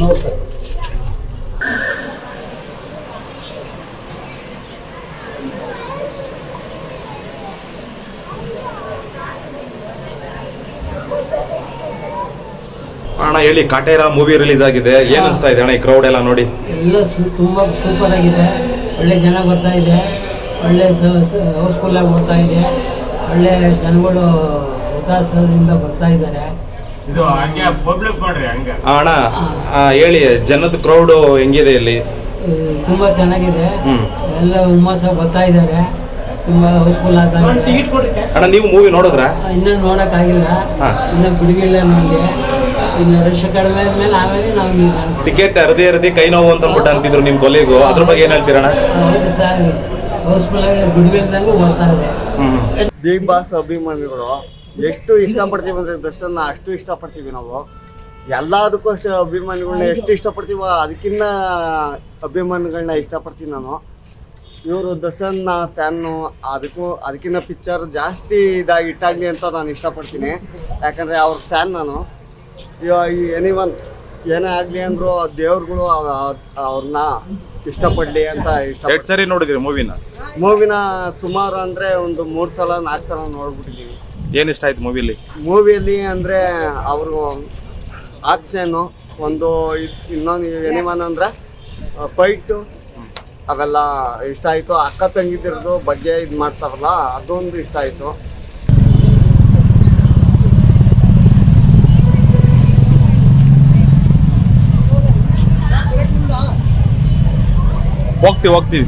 No sir ಅಣ್ಣ ಹೇಳಿ Kaatera movie release ಆಗಿದೆ. ಏನ್ ಅನ್ಸ್ತಾ ಇದೆ ಅಣ್ಣ ಈ ಕ್ರೌಡ್ ಎಲ್ಲ ನೋಡಿ? ಎಲ್ಲ ತುಂಬಾ ಸೂಪರ್ ಆಗಿದೆ. ಒಳ್ಳೆ ಜನ ಬರ್ತಾ ಇದೆ. ಒಳ್ಳೆ ಹೌಸ್ಫುಲ್ ಆಗಿ ಓಡ್ತಾ ಇದೆ. ಒಳ್ಳೆ ಜನಗಳು ಉತ್ಸಾಹದಿಂದ ಬರ್ತಾ ಇದ್ದಾರೆ. ಇದು ಹಂಗೆ ಪಬ್ಲಿಕ್ ಮಾಡ್ರಿ ಹಂಗೆ. ಅಣ್ಣ ಆ, ಹೇಳಿ ಜನದ ಕ್ರೌಡ್ ಹೆಂಗಿದೆ ಇಲ್ಲಿ? ತುಂಬಾ ಚೆನ್ನಾಗಿದೆ. ಹ್ಮ್. ಎಲ್ಲ ಹುಮ್ಮಸ್ಸ ಬರ್ತಾ ಇದ್ದಾರೆ. ತುಂಬಾ ಹೌಸ್ಫುಲ್ ಆಗ್ತಾ ಇದೆ ಅಣ್ಣ ನೀವು ಮೂವಿ ನೋಡಿದ್ರ? ಇನ್ನೂ ನೋಡೋಕ್ಕಾಗಿಲ್ಲ. ಹಾ. ಇನ್ನೂ ಬಿಡುವಿಲ್ಲ ನಮಗೆ. ಇನ್ನ ರಶ್ ಕಡಿಮೆ ಆದ್ಮೇಲೆ ಆಮೇಲೆ ನಾವು ಟಿಕೆಟ್ ಅರ್ಧಿ ಅರ್ಧಿ ಕೈ ನೋವು ಅಂತ ಅಂದ್ಬಿಟ್ಟು ಅಂತಿದ್ರು ನಿಮ್ ಕೊಲೆಗೂ ಅದ್ರ ಬಗ್ಗೆ ಏನ್ ಹೇಳ್ತೀರಣ್ಣ ಹೌದು ಸರ್ ಹೌಸ್ಫುಲ್ ಆಗಿ ಬಿಡುವಿಲ್ದಂಗೆ ಬರ್ತಾ ಇದೆ. ಬಿಗ್ ಬಾಸ್ ಅಭಿಮಾನಿಗಳು ಎಷ್ಟು ಇಷ್ಟಪಡ್ತೀವಿ ಅಂದ್ರೆ ದರ್ಶನ ಅಷ್ಟು ಇಷ್ಟಪಡ್ತೀವಿ ನಾವು. ಎಲ್ಲದಕ್ಕೂ ಅಷ್ಟು ಅಭಿಮಾನಿಗಳನ್ನ ಎಷ್ಟು ಇಷ್ಟಪಡ್ತೀವೋ ಅದಕ್ಕಿನ್ನ ಅಭಿಮಾನಿಗಳನ್ನ ಇಷ್ಟಪಡ್ತೀನಿ ನಾನು. ಇವರು ದರ್ಶನ್ನ ಫ್ಯಾನು ಅದಕ್ಕೂ ಅದಕ್ಕಿಂತ ಪಿಕ್ಚರ್ ಜಾಸ್ತಿ ಇದಾಗಿ ಇಟ್ಟಾಗಲಿ ಅಂತ ನಾನು ಇಷ್ಟಪಡ್ತೀನಿ. ಯಾಕಂದರೆ ಅವ್ರ ಫ್ಯಾನ್ ನಾನು. ಇವಾಗ ಈ ಎನಿ ಒನ್ ಏನೇ ಆಗಲಿ ಅಂದರೂ ದೇವ್ರುಗಳು ಅವ್ರನ್ನ ಇಷ್ಟಪಡಲಿ ಅಂತ ಇಷ್ಟ ಎರಡ್ ಸರಿ ನೋಡಿದ್ರಿ ಮೂವಿನ? ಮೂವಿನ ಸುಮಾರು ಅಂದರೆ ಒಂದು ಮೂರು ಸಲ ನಾಲ್ಕು ಸಲ ನೋಡ್ಬಿಟ್ಟಿದ್ದೀವಿ ಏನ್ ಇಷ್ಟ ಆಯ್ತು ಮೂವಿಲಿ ಮೂವಿಯಲ್ಲಿ ಅಂದರೆ ಅವರು ಆಕ್ಷನು ಒಂದು ಇದ್- ಇನ್ನೊಂದು ಏನಿವನ್ ಅಂದರೆ ಫೈಟು ಅವೆಲ್ಲ ಇಷ್ಟ ಆಯಿತು. ಅಕ್ಕ ತಂಗಿದಿರದು ಬಗ್ಗೆ ಇದು ಮಾಡ್ತಾರಲ್ಲ ಅದೊಂದು ಇಷ್ಟ ಆಯಿತು. ಹೋಗ್ತೀವಿ ಹೋಗ್ತೀವಿ.